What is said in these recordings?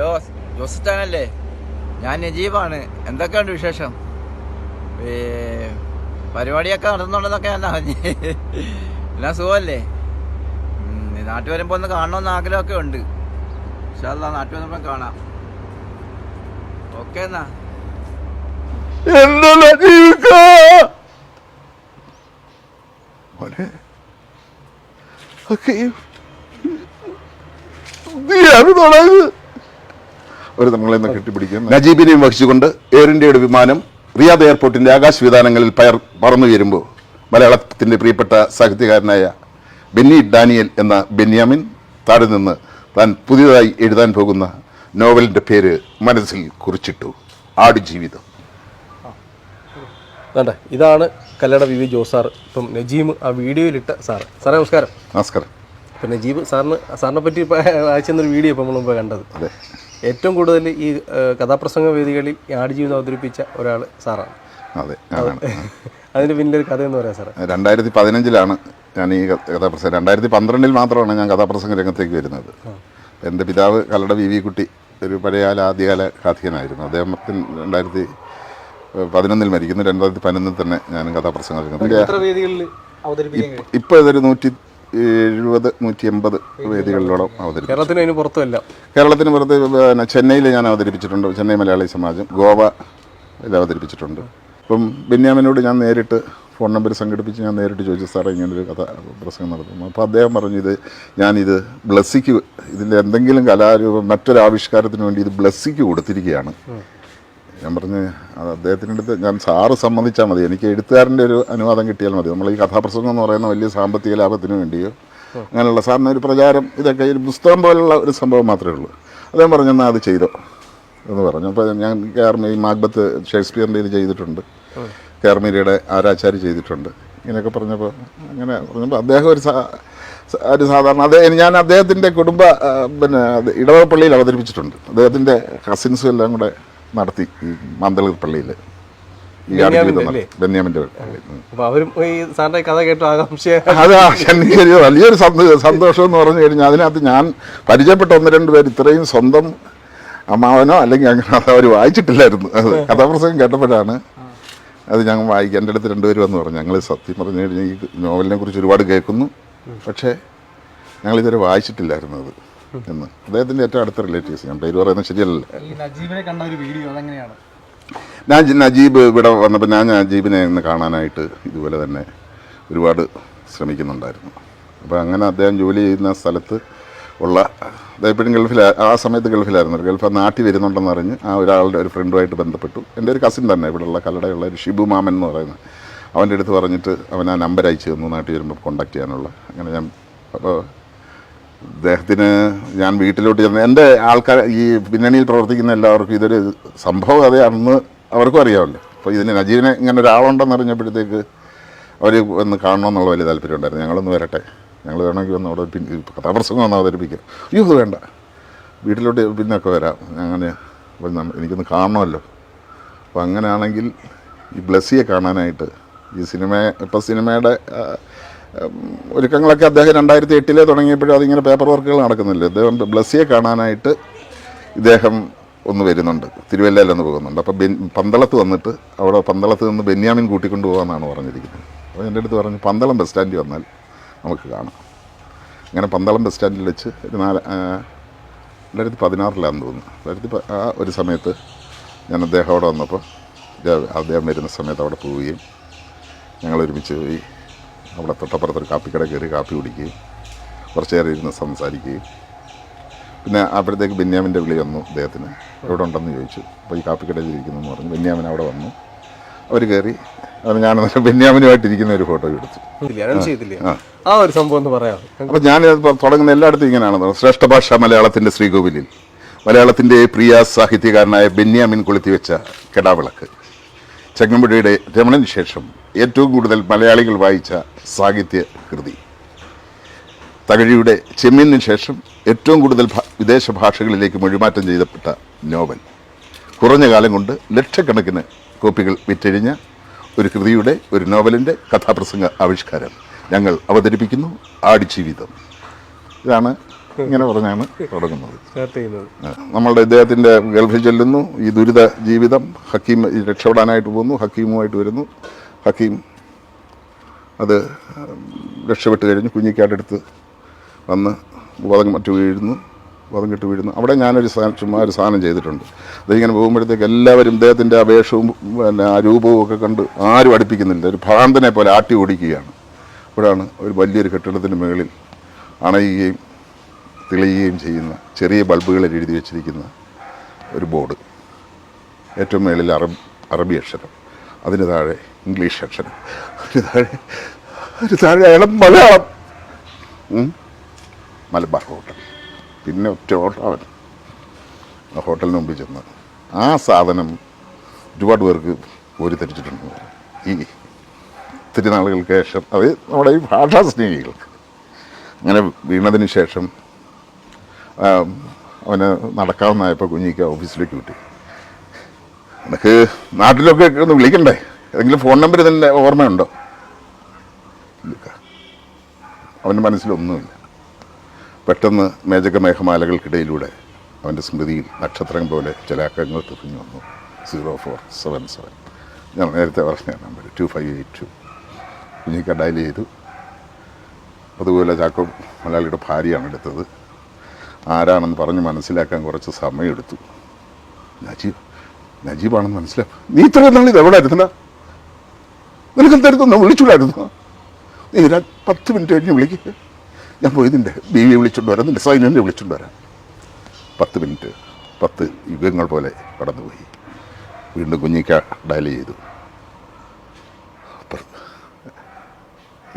Hello ജോസിറ്റാനല്ലേ ഞാൻ നജീബാണ്. എന്തൊക്കെയുണ്ട് വിശേഷം? പരിപാടിയൊക്കെ നടന്നുണ്ടെന്നൊക്കെ ഞാൻ അറിഞ്ഞ്. എല്ലാം സുഖമല്ലേ? നാട്ടിൽ വരുമ്പോൾ ഒന്ന് കാണണമെന്ന് ആഗ്രഹമൊക്കെ ഉണ്ട്. പക്ഷെ അല്ല നാട്ടിൽ വന്നപ്പോൾ കാണാം. ഓക്കെ എന്നാ. മോനെ ഒക്കെ നീയാണ് തുടങ്ങുന്നത് ഒരു നമ്മളെ നിന്ന് കെട്ടിപ്പിടിക്കും. നജീബിനെയും വഹിച്ചുകൊണ്ട് എയർ ഇന്ത്യയുടെ വിമാനം റിയാദ് എയർപോർട്ടിന്റെ ആകാശ വിധാനങ്ങളിൽ പയർ പറന്നു വരുമ്പോൾ മലയാളത്തിന്റെ പ്രിയപ്പെട്ട സാഹിത്യകാരനായ ബെന്നി ഡാനിയൽ എന്ന ബെന്യാമിൻ താഴെ നിന്ന് താൻ പുതിയതായി എഴുതാൻ പോകുന്ന നോവലിന്റെ പേര് മനസ്സിൽ കുറിച്ചിട്ടു. ആടുജീവിതം വേണ്ട. ഇതാണ് Kallada V V Jose sir ഇപ്പം നജീം ആ വീഡിയോയിലിട്ട സാർ സാറേ നമസ്കാരം. നമസ്കാരം. ഇപ്പം നജീബ് സാറിന് സാറിനെ പറ്റി അയച്ചെന്നൊരു വീഡിയോ ഇപ്പം നമ്മൾ മുമ്പ് കണ്ടത്. അതെ. ഏറ്റവും കൂടുതൽ ഈ കഥാപ്രസംഗ വേദികളിൽ ആടുജീവിതം അവതരിപ്പിച്ച ഒരാൾ സാറാണ്. അതെ അതിന് പിന്നിലൊരു കഥ എന്ന് പറയാം സാറേ. രണ്ടായിരത്തി പതിനഞ്ചിലാണ് ഞാൻ ഈ കഥാപ്രസംഗം രണ്ടായിരത്തി പന്ത്രണ്ടിൽ മാത്രമാണ് ഞാൻ കഥാപ്രസംഗ രംഗത്തേക്ക് വരുന്നത്. എന്റെ പിതാവ് കല്ലട വി വി കുട്ടി ഒരു പഴയകാല ആദ്യകാല കാഥികനായിരുന്നു അദ്ദേഹത്തിന് രണ്ടായിരത്തി പതിനൊന്നിൽ മരിക്കുന്നു. രണ്ടായിരത്തി പതിനൊന്നിൽ തന്നെ ഞാൻ കഥാപ്രസംഗ രംഗത്തേക്ക് ഇപ്പോൾ ഇതൊരു നൂറ്റി എഴുപത് നൂറ്റി എൺപത് വേദികളിലോളം അവതരിപ്പിച്ചു. കേരളത്തിന് അതിന് പുറത്തുമല്ല. കേരളത്തിന് പുറത്ത് പിന്നെ ചെന്നൈയിൽ ഞാൻ അവതരിപ്പിച്ചിട്ടുണ്ട്. ചെന്നൈ മലയാളി സമാജം ഗോവയിൽ അവതരിപ്പിച്ചിട്ടുണ്ട്. ഇപ്പം ബെന്യാമിനോട് ഞാൻ നേരിട്ട് ഫോൺ നമ്പർ സംഘടിപ്പിച്ച് ഞാൻ നേരിട്ട് ചോദിച്ചു സാറേ ഇങ്ങനൊരു കഥ പ്രസംഗം നടത്തുന്നു. അപ്പോൾ അദ്ദേഹം പറഞ്ഞു ഇത് ഞാനിത് ബ്ലസ്സിക്ക് ഇതിന്റെ എന്തെങ്കിലും കലാരൂപം മറ്റൊരു ആവിഷ്കാരത്തിന് വേണ്ടി ഇത് ബ്ലസ്സിക്ക് കൊടുത്തിരിക്കുകയാണ്. ഞാൻ പറഞ്ഞ് അത് അദ്ദേഹത്തിന്റെ അടുത്ത് ഞാൻ സാറ് സമ്മതിച്ചാൽ മതി. എനിക്ക് എഴുത്തുകാരന്റെ ഒരു അനുവാദം കിട്ടിയാൽ മതി. നമ്മൾ ഈ കഥാപ്രസംഗം എന്ന് പറയുന്ന വലിയ സാമ്പത്തിക ലാഭത്തിന് വേണ്ടിയോ അങ്ങനെയുള്ള സാറിന് ഒരു പ്രചാരം ഇതൊക്കെ ഒരു പുസ്തകം പോലുള്ള ഒരു സംഭവം മാത്രമേ ഉള്ളൂ. അദ്ദേഹം പറഞ്ഞു എന്നാൽ അത് ചെയ്തോ. എന്ന് പറഞ്ഞു. അപ്പോൾ ഞാൻ കേർമി മാഗ്ബത്ത് ഷേക്സ്പിയറിന്റെ ഇത് ചെയ്തിട്ടുണ്ട്. കേർമിരിയുടെ ആരാചാരി ചെയ്തിട്ടുണ്ട്. ഇങ്ങനെയൊക്കെ പറഞ്ഞപ്പോൾ അങ്ങനെ പറഞ്ഞപ്പോൾ അദ്ദേഹം ഒരു ഒരു സാധാരണ അദ്ദേഹം ഞാൻ അദ്ദേഹത്തിന്റെ കുടുംബ പിന്നെ ഇടവപ്പള്ളിയിൽ അവതരിപ്പിച്ചിട്ടുണ്ട്. അദ്ദേഹത്തിന്റെ കസിൻസും എല്ലാം കൂടെ നടത്തി ഈ മാന്തളൂർ പള്ളിയിൽ ഈ ആടുജീവിതം ബെന്യാമിന്റെ പള്ളി അപ്പോൾ അവരും ഈ സാറിന്റെ കഥ കേട്ടു ആകാംക്ഷ അത് ആ എനിക്കൊരു വലിയൊരു സന്തോഷം എന്ന് പറഞ്ഞു കഴിഞ്ഞാൽ അതിനകത്ത് ഞാൻ പരിചയപ്പെട്ട ഒന്ന് രണ്ട് പേര് ഇത്രയും സ്വന്തം അമ്മാവനോ അല്ലെങ്കിൽ അങ്ങനെ അത് അവർ വായിച്ചിട്ടില്ലായിരുന്നു. അത് കഥാപ്രസംഗം കേട്ടപ്പോഴാണ് അത് ഞങ്ങൾ വായിക്കാൻ എന്റെ അടുത്ത് രണ്ടുപേരും വന്ന് പറഞ്ഞു ഞങ്ങൾ സത്യം പറഞ്ഞു കഴിഞ്ഞാൽ ഈ നോവലിനെ കുറിച്ച് ഒരുപാട് കേൾക്കുന്നു. പക്ഷേ ഞങ്ങൾ ഇതുവരെ വായിച്ചിട്ടില്ലായിരുന്നു അത്. എന്ന്. അദ്ദേഹത്തിന്റെ ഏറ്റവും അടുത്ത റിലേറ്റീവ്സ് ഞാൻ പേര് പറയുന്നത് ശരിയല്ലല്ലോ. നജീബിനെ കണ്ട ഒരു വീഡിയോ അതെങ്ങനെയാണ്? ഞാൻ നജീബ് ഇവിടെ വന്നപ്പോൾ ഞാൻ നജീബിനെ ഇന്ന് കാണാനായിട്ട് ഇതുപോലെ തന്നെ ഒരുപാട് ശ്രമിക്കുന്നുണ്ടായിരുന്നു. അപ്പോൾ അങ്ങനെ അദ്ദേഹം ജോലി ചെയ്യുന്ന സ്ഥലത്ത് ഉള്ള അദ്ദേഹം ഇപ്പോഴും ഗൾഫിൽ ആ സമയത്ത് ഗൾഫിലായിരുന്നു. ഗൾഫ് നാട്ടിൽ വരുന്നുണ്ടെന്ന് അറിഞ്ഞ് ആ ഒരാളുടെ ഒരു ഫ്രണ്ടുമായിട്ട് ബന്ധപ്പെട്ടു. എന്റെ ഒരു കസിൻ തന്നെ ഇവിടെയുള്ള കല്ലടയുള്ള ഒരു ഷിബു മാമൻ എന്ന് പറയുന്നത് അവന്റെ അടുത്ത് പറഞ്ഞിട്ട് അവൻ ആ നമ്പർ അയച്ചു തന്നു. നാട്ടിൽ വരുമ്പോൾ കോണ്ടാക്ട് ചെയ്യാനുള്ള. അങ്ങനെ ഞാൻ അപ്പോൾ അദ്ദേഹത്തിന് ഞാൻ വീട്ടിലോട്ട് ചെന്ന് എന്റെ ആൾക്കാർ ഈ പിന്നണിയിൽ പ്രവർത്തിക്കുന്ന എല്ലാവർക്കും ഇതൊരു സംഭവ കഥയാണെന്ന് അവർക്കും അറിയാമല്ലോ. അപ്പോൾ ഇതിന് നജീബിനെ ഇങ്ങനെ ഒരാളുണ്ടെന്ന് അറിഞ്ഞപ്പോഴത്തേക്ക് അവർ ഒന്ന് കാണണമെന്നുള്ള വലിയ താല്പര്യം ഉണ്ടായിരുന്നു. ഞങ്ങളൊന്ന് വരട്ടെ. ഞങ്ങൾ വേണമെങ്കിൽ ഒന്ന് അവിടെ പിന്നെ കഥാപ്രസംഗം ഒന്ന് അവതരിപ്പിക്കാം. അയ്യോ അത് വേണ്ട. വീട്ടിലോട്ട് പിന്നൊക്കെ വരാം. അങ്ങനെ എനിക്കൊന്ന് കാണണമല്ലോ. അപ്പോൾ അങ്ങനെയാണെങ്കിൽ ഈ ബ്ലസ്സിയെ കാണാനായിട്ട് ഈ സിനിമ ഇപ്പോൾ സിനിമയുടെ ഒരുക്കങ്ങളൊക്കെ അദ്ദേഹം രണ്ടായിരത്തി എട്ടിലെ തുടങ്ങിയപ്പോഴും അതിങ്ങനെ പേപ്പർ വർക്കുകൾ നടക്കുന്നില്ല. അദ്ദേഹം ബ്ലസ്സിയെ കാണാനായിട്ട് ഇദ്ദേഹം ഒന്ന് വരുന്നുണ്ട്. തിരുവല്ലയിലൊന്ന് പോകുന്നുണ്ട്. അപ്പോൾ ബെൻ പന്തളത്ത് വന്നിട്ട് അവിടെ പന്തളത്ത് നിന്ന് ബെന്യാമിൻ കൂട്ടിക്കൊണ്ട് പോകാമെന്നാണ് പറഞ്ഞിരിക്കുന്നത്. അപ്പോൾ എന്റെ അടുത്ത് പറഞ്ഞു പന്തളം ബസ് സ്റ്റാൻഡിൽ വന്നാൽ നമുക്ക് കാണാം. അങ്ങനെ പന്തളം ബസ് സ്റ്റാൻഡിൽ വെച്ച് ഒരു നാല് രണ്ടായിരത്തി പതിനാറിലാണെന്ന് തോന്നുന്നു. രണ്ടായിരത്തി ആ ഒരു സമയത്ത് ഞാൻ അദ്ദേഹം അവിടെ വന്നപ്പോൾ അദ്ദേഹം വരുന്ന സമയത്ത് അവിടെ പോവുകയും ഞങ്ങൾ ഒരുമിച്ച് പോയി അവിടെ തൊട്ടപ്പുറത്തൊരു കാപ്പിക്കട കയറി കാപ്പി കുടിക്കുകയും കുറച്ച് നേരം ഇരുന്ന് സംസാരിക്കുകയും. പിന്നെ അപ്പോഴത്തേക്ക് ബെന്യാമിന്റെ വിളി വന്നു അദ്ദേഹത്തിന് എവിടെ ഉണ്ടെന്ന് ചോദിച്ചു. അപ്പോൾ ഈ കാപ്പിക്കടയിൽ ഇരിക്കുന്നു എന്ന് പറഞ്ഞു. ബെന്യാമിൻ അവിടെ വന്നു. അവർ കയറി. അത് ഞാൻ ബെന്യാമിനുമായിട്ടിരിക്കുന്ന ഒരു ഫോട്ടോ എടുത്തു. ആ. ഒരു സംഭവം എന്ന് പറയാം അപ്പം ഞാൻ തുടങ്ങുന്ന എല്ലായിടത്തും ഇങ്ങനെയാണ്. ശ്രേഷ്ഠ ഭാഷ മലയാളത്തിന്റെ ശ്രീകോവിലിൽ. മലയാളത്തിന്റെ പ്രിയ സാഹിത്യകാരനായ ബെന്യാമിൻ കൊളുത്തിവെച്ച കെടാവിളക്ക്. ചങ്ങമ്പുഴയുടെ രമണന് ശേഷം ഏറ്റവും കൂടുതൽ മലയാളികൾ വായിച്ച സാഹിത്യ കൃതി തകഴിയുടെ ചെമ്മീനു ശേഷം ഏറ്റവും കൂടുതൽ വിദേശ ഭാഷകളിലേക്ക് മൊഴിമാറ്റം ചെയ്തപ്പെട്ട നോവൽ. കുറഞ്ഞ കാലം കൊണ്ട് ലക്ഷക്കണക്കിന് കോപ്പികൾ വിറ്റഴിഞ്ഞ ഒരു കൃതിയുടെ ഒരു നോവലിന്റെ കഥാപ്രസംഗ ആവിഷ്കാരം ഞങ്ങൾ അവതരിപ്പിക്കുന്നു ആടിജീവിതം. ഇതാണ് ഇങ്ങനെ പറഞ്ഞാണ് തുടങ്ങുന്നത്. നമ്മളുടെ ഇദ്ദേഹത്തിന്റെ ഗൾഫിൽ ചെല്ലുന്നു ഈ ദുരിത ജീവിതം ഹക്കീം രക്ഷപ്പെടാനായിട്ട് പോകുന്നു ഹക്കീമുമായിട്ട് വരുന്നു. ഹക്കീം അത് രക്ഷപ്പെട്ട് കഴിഞ്ഞ് കുഞ്ഞിക്കാട്ടെടുത്ത് വന്ന് ബോധം മറ്റു വീഴുന്നു ബോധം കെട്ട് വീഴുന്നു. അവിടെ ഞാനൊരു സാധനം ചുമ്മാ ഒരു സാധനം ചെയ്തിട്ടുണ്ട്. അതിങ്ങനെ പോകുമ്പോഴത്തേക്ക് എല്ലാവരും ഇദ്ദേഹത്തിന്റെ അപേക്ഷവും പിന്നെ ആ രൂപവും ഒക്കെ കണ്ട് ആരും അടുപ്പിക്കുന്നില്ല. ഒരു ഭ്രാന്തനെ പോലെ ആട്ടി ഓടിക്കുകയാണ്. അപ്പോഴാണ് ഒരു വലിയൊരു കെട്ടിടത്തിന് മുകളിൽ അണയുകയും തെളിയുകയും ചെയ്യുന്ന ചെറിയ ബൾബുകളിൽ എഴുതി വെച്ചിരിക്കുന്ന ഒരു ബോർഡ്. ഏറ്റവും മേളിൽ അറബ് അറബി അക്ഷരം. അതിന് താഴെ ഇംഗ്ലീഷ് അക്ഷരം. ഒരു താഴെ ഒരു താഴെ അയാളും മലയാളം. മലബാർ ഹോട്ടൽ. പിന്നെ ഒറ്റ ഓട്ടം ഹോട്ടലിന് മുമ്പിൽ ചെന്ന് ആ സാധനം ഒരുപാട് പേർക്ക് ഒരു തരിച്ചിട്ടുണ്ട്. ഈ ഒത്തിരി നാളുകൾക്ക് ശേഷം അത് നമ്മുടെ ഈ ഭാഷാ സ്നേഹികൾക്ക്. അങ്ങനെ വീണതിന് ശേഷം അവന് നടക്കാവുന്നതായപ്പോൾ കുഞ്ഞിക്ക് ഓഫീസിലേക്ക് വിട്ടു. എനിക്ക് നാട്ടിലൊക്കെ ഒന്ന് വിളിക്കണ്ടേ? ഏതെങ്കിലും ഫോൺ നമ്പർ ഇതിന്റെ ഓർമ്മയുണ്ടോ. അവന്റെ മനസ്സിലൊന്നുമില്ല. പെട്ടെന്ന് മേജക മേഘമാലകൾക്കിടയിലൂടെ അവന്റെ സ്മൃതിയിൽ നക്ഷത്രം പോലെ ചില അക്കങ്ങൾ തെറിഞ്ഞു വന്നു. സീറോ ഫോർ സെവൻ സെവൻ ഞാൻ നേരത്തെ പറഞ്ഞ number two five eight two Kunjikka dial ചെയ്തു. അതുപോലെ ചാക്കോ മലയാളിയുടെ ഭാര്യയാണ് എടുത്തത്. ആരാണെന്ന് പറഞ്ഞ് മനസ്സിലാക്കാൻ കുറച്ച് സമയമെടുത്തു. നജീബ് നജീബാണെന്ന് മനസ്സിലാക്കും നീ ഇത്രയും നാളിത് എവിടെ ആയിരുന്നടാ നിനക്ക് എന്തായിരുന്നു വിളിച്ചൂടായിരുന്നു നീ ഒരു പത്ത് മിനിറ്റ് കഴിഞ്ഞ് വിളിക്കുക ഞാൻ പോയി നിന്റെ ബീവിയെ വിളിച്ചുകൊണ്ട് വരാം നിന്റെ സൈന്യനെ വിളിച്ചുകൊണ്ട് വരാം. പത്ത് മിനിറ്റ് പത്ത് യുഗങ്ങൾ പോലെ കടന്നുപോയി. വീണ്ടും കുഞ്ഞിക്ക ഡയൽ ചെയ്തു.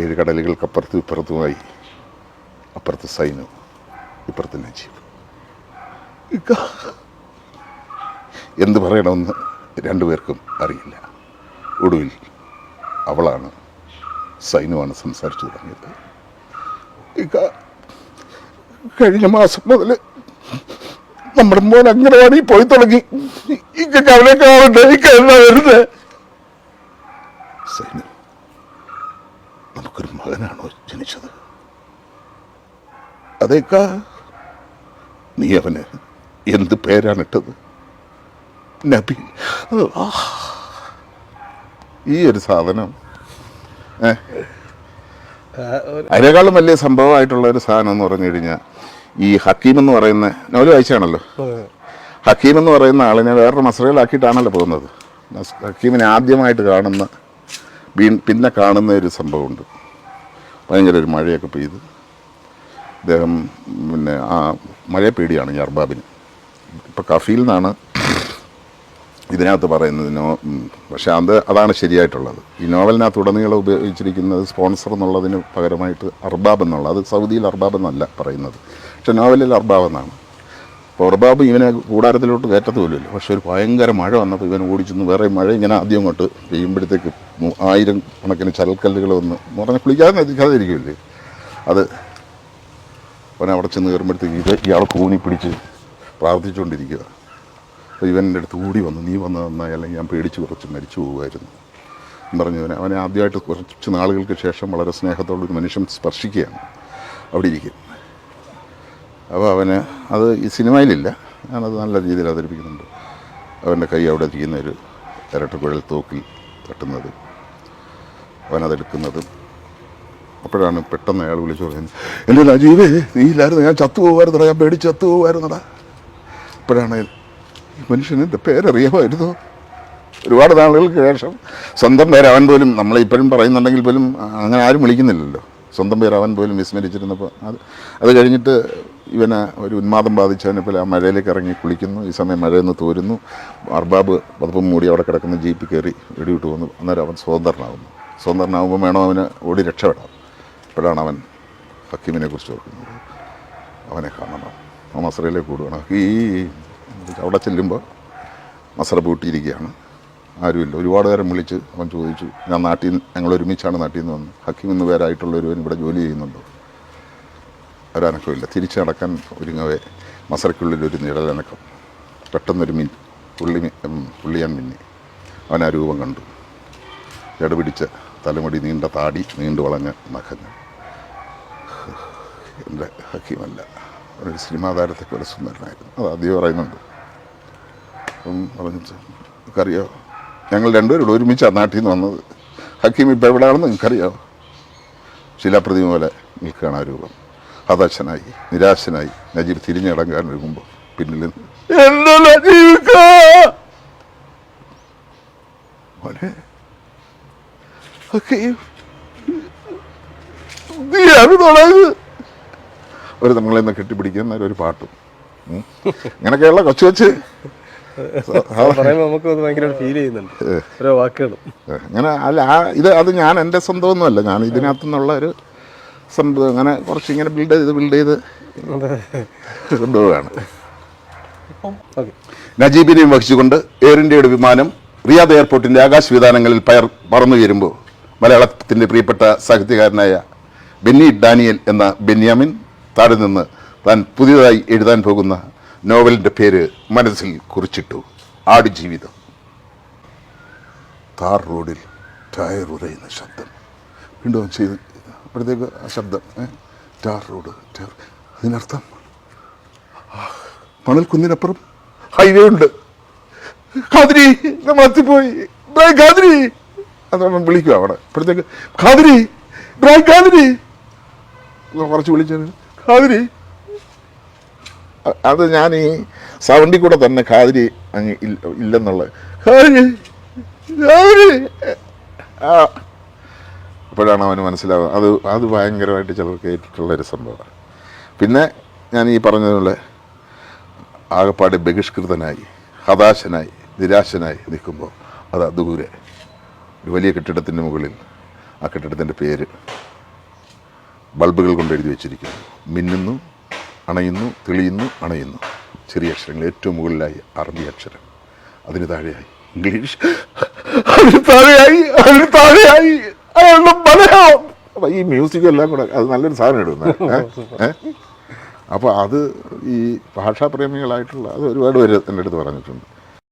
ഏഴ് കടലുകൾക്കപ്പുറത്തും ഇപ്പുറത്തുമായി അപ്പുറത്ത് സൈനു ഇപ്പുറത്ത് നജീബ്. എന്ത് പറയണമെന്ന് രണ്ടുപേർക്കും അറിയില്ല. ഒടുവിൽ അവളാണ് സൈനുവാണ് സംസാരിച്ചു തുടങ്ങിയത്. കഴിഞ്ഞ മാസം മുതൽ നമ്മുടെ മോൻ അംഗനവാടി പോയി തുടങ്ങി. ഇക്കൊക്കെ അവനെ കാണണ്ടേ ഇക്ക എന്താ വരുന്നത് സൈനു നമുക്കൊരു മകനാണോ ജനിച്ചത്? അതേക്ക നീ അവന് എന്ത് പേരാണ് ഇട്ടത്? നബി. ആ. ഈ ഒരു സാധനം അതിനേക്കാളും വലിയ സംഭവമായിട്ടുള്ള ഒരു സാധനം എന്ന് പറഞ്ഞു കഴിഞ്ഞാൽ ഈ ഹക്കീം എന്ന് പറയുന്ന നോവൽ വായിച്ചാണല്ലോ. ഹക്കീം എന്ന് പറയുന്ന ആളിനെ വേറൊരു മസറയിലാക്കിയിട്ടാണല്ലോ പോകുന്നത്. ഹക്കീമിനെ ആദ്യമായിട്ട് കാണുന്ന പിന്നെ കാണുന്ന ഒരു സംഭവമുണ്ട്. ഭയങ്കര ഒരു മഴയൊക്കെ പെയ്ത്. അദ്ദേഹം പിന്നെ ആ മഴ പേടിയാണ് ഈ അർബാബിന്. ഇപ്പം കഫീൽ നിന്നാണ് ഇതിനകത്ത് പറയുന്നത് നോ പക്ഷെ അത് അതാണ് ശരിയായിട്ടുള്ളത്. ഈ നോവലിനകത്ത് ഉടനീളം ഉപയോഗിച്ചിരിക്കുന്നത് സ്പോൺസർ എന്നുള്ളതിന് പകരമായിട്ട് അർബാബ് എന്നുള്ളത് അത് സൗദിയിൽ അർബാബ് എന്നല്ല പറയുന്നത്. പക്ഷെ നോവലിൽ അർബാബ് എന്നാണ്. അപ്പോൾ അർബാബ് ഇവനെ കൂടാരത്തിലോട്ട് കയറ്റത്തുമില്ലല്ലോ പക്ഷെ ഒരു ഭയങ്കര മഴ വന്നപ്പോൾ ഇവൻ ഓടിച്ചെന്ന് വേറെ മഴ ഇങ്ങനെ ആദ്യം അങ്ങോട്ട് പെയ്യുമ്പോഴത്തേക്ക് ആയിരം കണക്കിന് ചലക്കല്ലുകൾ വന്ന് എന്ന് പറഞ്ഞാൽ കുളിക്കാതെ നിൽക്കാതിരിക്കില്ലേ? അത് അവൻ അവിടെ ചെന്ന് കയറുമ്പോഴത്തേക്ക് ഇത് ഇയാൾ കൂനി പിടിച്ച് പ്രാർത്ഥിച്ചുകൊണ്ടിരിക്കുക. ഇവന്റെ അടുത്ത് കൂടി വന്നു. നീ വന്ന് നന്നായി അല്ലെങ്കിൽ ഞാൻ പേടിച്ച് കുറച്ച് മരിച്ചു പോകുമായിരുന്നു എന്ന് പറഞ്ഞു അവനെ അവനെ ആദ്യമായിട്ട് കുറച്ച് നാളുകൾക്ക് ശേഷം വളരെ സ്നേഹത്തോടെ ഒരു മനുഷ്യൻ സ്പർശിക്കുകയാണ്. അവിടെ ഇരിക്കും അപ്പോൾ അവന് അത് ഈ സിനിമയിലില്ല. ഞാനത് നല്ല രീതിയിൽ അവതരിപ്പിക്കുന്നുണ്ട്. അവന്റെ കൈ അവിടെ ഇരിക്കുന്ന ഒരു ഇരട്ടക്കുഴൽ തോക്കിൽ തട്ടുന്നത് അവനതെടുക്കുന്നതും അപ്പോഴാണ് പെട്ടെന്ന് അയാൾ വിളിച്ചു പറയുന്നത് എന്റെ രാജീവേ നീ ഇല്ലായിരുന്നു. ഞാൻ ചത്തു പോകുമായിരുന്നടാ ഞാൻ പേടിച്ച് ചത്തു പോകുമായിരുന്നടാ അപ്പോഴാണ് മനുഷ്യന് എന്റെ പേരറിയാമായിരുന്നു. ഒരുപാട് നാളുകൾക്ക് ശേഷം സ്വന്തം പേര് അവൻ പോലും നമ്മളെ ഇപ്പോഴും പറയുന്നുണ്ടെങ്കിൽ പോലും അങ്ങനെ ആരും വിളിക്കുന്നില്ലല്ലോ. സ്വന്തം പേര് അവൻ പോലും വിസ്മരിച്ചിരുന്നപ്പോൾ അത് അത് കഴിഞ്ഞിട്ട് ഇവനെ ഒരു ഉന്മാദം ബാധിച്ചവനെ പോലെ ആ മഴയിലേക്ക് ഇറങ്ങി കുളിക്കുന്നു. ഈ സമയം മഴയിൽ തോരുന്നു. അർബാബ് പതപ്പം മൂടി അവിടെ കിടക്കുന്ന ജീപ്പ് കയറി വെടിവിട്ട് വന്നു. അന്നേരം അവൻ സ്വതന്ത്രനാകുന്നു സ്വതന്ത്രനാകുമ്പോൾ വേണം അവന് ഓടി രക്ഷപ്പെടാം അപ്പോഴാണ് അവൻ ഹക്കീമിനെ കുറിച്ച് ഓർക്കുന്നത്. അവനെ കാണണം. അവൻ അസ്രയിലേക്ക് കൂടുകയാണ് ഈ അവിടെ ചെല്ലുമ്പോൾ മസറ പൂട്ടിയിരിക്കുകയാണ് ആരുമില്ല. ഒരുപാട് നേരം വിളിച്ച് അവൻ ചോദിച്ചു ഞാൻ നാട്ടിൽ നിന്ന് ഞങ്ങൾ ഒരുമിച്ചാണ് നാട്ടിൽ നിന്ന് വന്നത്. ഹക്കിം എന്ന പേരായിട്ടുള്ള ഒരുവൻ ഇവിടെ ജോലി ചെയ്യുന്നുണ്ടോ? ഒരനക്കമില്ല തിരിച്ചു നടക്കാൻ ഒരുങ്ങവേ മസറയ്ക്കുള്ളിൽ ഒരു നിഴലനക്കം. പെട്ടെന്നൊരു മിൻ പുള്ളി പുള്ളിയാൻ മിന്നി. അവൻ ആ രൂപം കണ്ടു. ജടപിടിച്ച തലമുടി നീണ്ട താടി നീണ്ടു വളഞ്ഞ നഖങ്ങൾ. എന്റെ ഹക്കീമല്ല. ഒരു സിനിമാ താരത്തെ പോലെ അത് ആദ്യം പറയുന്നുണ്ട്. അപ്പം പറഞ്ഞു നിങ്ങൾക്കറിയാമോ ഞങ്ങൾ രണ്ടുപേരും ഒരുമിച്ച് ആ നാട്ടിൽ നിന്ന് വന്നത്. ഹക്കീം ഇപ്പം എവിടെയാണെന്ന് നിങ്ങൾക്കറിയാമോ ശിലാപ്രതിമ പോലെ നിൽക്കുകയാണ് ആ രൂപം. ഹതാശനായി നിരാശനായി നജീബ് തിരിഞ്ഞടങ്ങാൻ ഒരുങ്ങുമ്പോൾ പിന്നിൽ നിന്ന് ഹക്കീം അവർ നമ്മളെ നിന്ന് കെട്ടിപ്പിടിക്കുന്ന ഒരു പാട്ടും. ഇങ്ങനെയൊക്കെയുള്ള കൊച്ചു കൊച്ച് പറയുമ്പോൾ നമുക്ക് അത് ഭയങ്കര ഫീൽ ചെയ്യുന്നുണ്ട്. ഓരോ വാക്കുകളും. അങ്ങനെ അല്ല ആ ഇത് അത് ഞാൻ എന്റെ സ്വന്തമൊന്നുമല്ല. ഞാൻ ഇതിനകത്തു നിന്നുള്ള ഒരു സംഭവം അങ്ങനെ കുറച്ച് ഇങ്ങനെ ബിൽഡ് ചെയ്ത് ബിൽഡ് ചെയ്ത് ഓക്കെ. നജീബിനെയും വഹിച്ചുകൊണ്ട് എയർ ഇന്ത്യയുടെ വിമാനം റിയാദ് എയർപോർട്ടിന്റെ ആകാശ വിധാനങ്ങളിൽ പയർ പറന്നു വരുമ്പോൾ മലയാളത്തിന്റെ പ്രിയപ്പെട്ട സാഹിത്യകാരനായ ബെന്നി ഡാനിയൽ എന്ന ബെന്യാമിൻ താഴെ നിന്ന് താൻ പുതിയതായി എഴുതാൻ പോകുന്ന നോവലിന്റെ പേര് മനസ്സിൽ കുറിച്ചിട്ടു. ആടുജീവിതം താർ റോഡിൽ ടയർ ഉറയുന്ന ശബ്ദം. വീണ്ടും ചെയ്ത് അപ്പോഴത്തേക്ക് ആ ശബ്ദം ടാർ റോഡ് ടയർ അതിനർത്ഥം മണൽക്കുന്നിനപ്പുറം ഹൈവേ ഉണ്ട്. ഖാദിരി നമ്മൾ എത്തിപ്പോയി ഡ്രൈ ഖാദിരി. അതോടെ വിളിക്കുക അവിടെ. അപ്പോഴത്തേക്ക് ഖാദിരി ഡ്രൈ ഖാദിരി. കുറച്ച് വിളിച്ചു ഖാദിരി അത് ഞാൻ ഈ സൗണ്ടിൽ കൂടെ തന്നെ ഖാദിരി അങ്ങ് ഇല്ല- ഇല്ലെന്നുള്ളത്. ഖാദിരി ആ. അപ്പോഴാണ് അവന് മനസ്സിലാവുക അത് അത് ഭയങ്കരമായിട്ട് ചിലർക്ക് ഏറ്റിട്ടുള്ളൊരു സംഭവമാണ്. പിന്നെ ഞാൻ ഈ പറഞ്ഞതുപോലെ ആകപ്പാട് ബഹിഷ്കൃതനായി ഹതാശനായി നിരാശനായി നിൽക്കുമ്പോൾ അത് അതുകൂരെ ഒരു വലിയ കെട്ടിടത്തിന്റെ മുകളിൽ ആ കെട്ടിടത്തിന്റെ പേര് ബൾബുകൾ കൊണ്ട് എഴുതി വെച്ചിരിക്കുന്നു. മിന്നുന്നു അണയുന്നു തെളിയുന്നു അണയുന്നു. ചെറിയ അക്ഷരങ്ങൾ ഏറ്റവും മുകളിലായി അറബി അക്ഷരം. അതിന് താഴെയായി ഇംഗ്ലീഷ്. അതിന് താഴെയായി അതിന് താഴെയായി. മലയാളം അപ്പം ഈ മ്യൂസിക് എല്ലാം കൂടെ അത് നല്ലൊരു സാധനം ഇടുന്നത് ഏഹ് അപ്പോൾ അത് ഈ ഭാഷാപ്രേമികളായിട്ടുള്ള അത് ഒരുപാട് പേര് എന്റെ അടുത്ത് പറഞ്ഞിട്ടുണ്ട്.